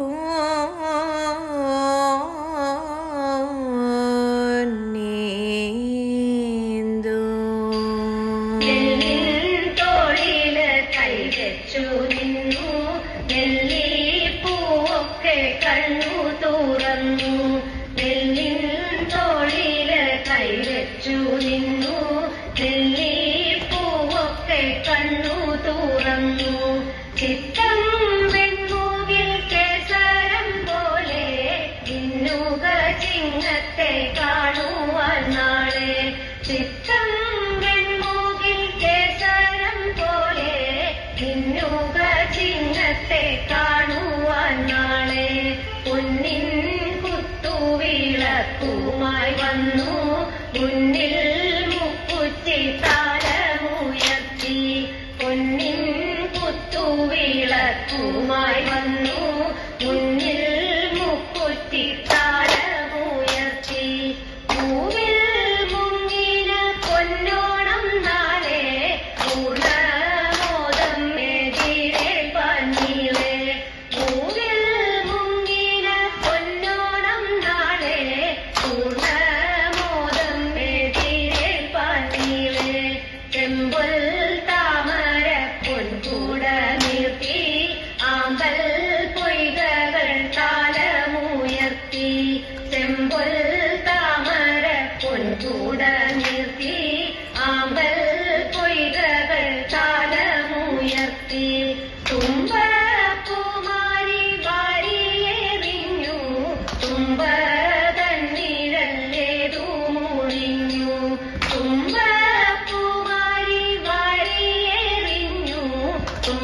Oh. നേരത്തെ കാണുവാൻ നാളെ പൊന്നിൻ കുത്തുവിളക്കുമായി വന്നു. മുന്നിൽ മുക്കുച്ചിത്താ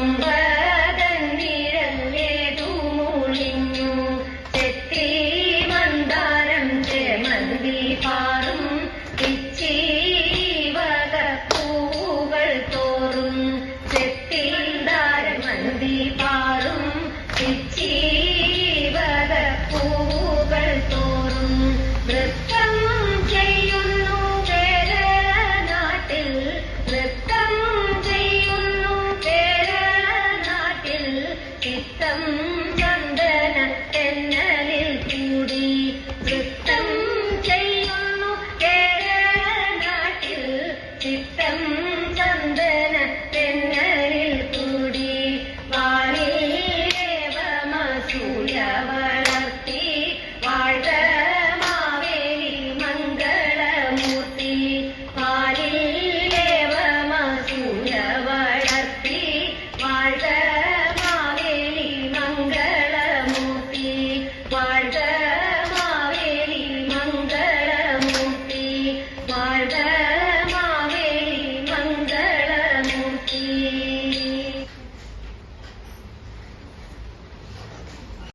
Yeah. ചന്ദനത്തെന്നലിൽ കൂടി വാണിയേവ മസൂയവ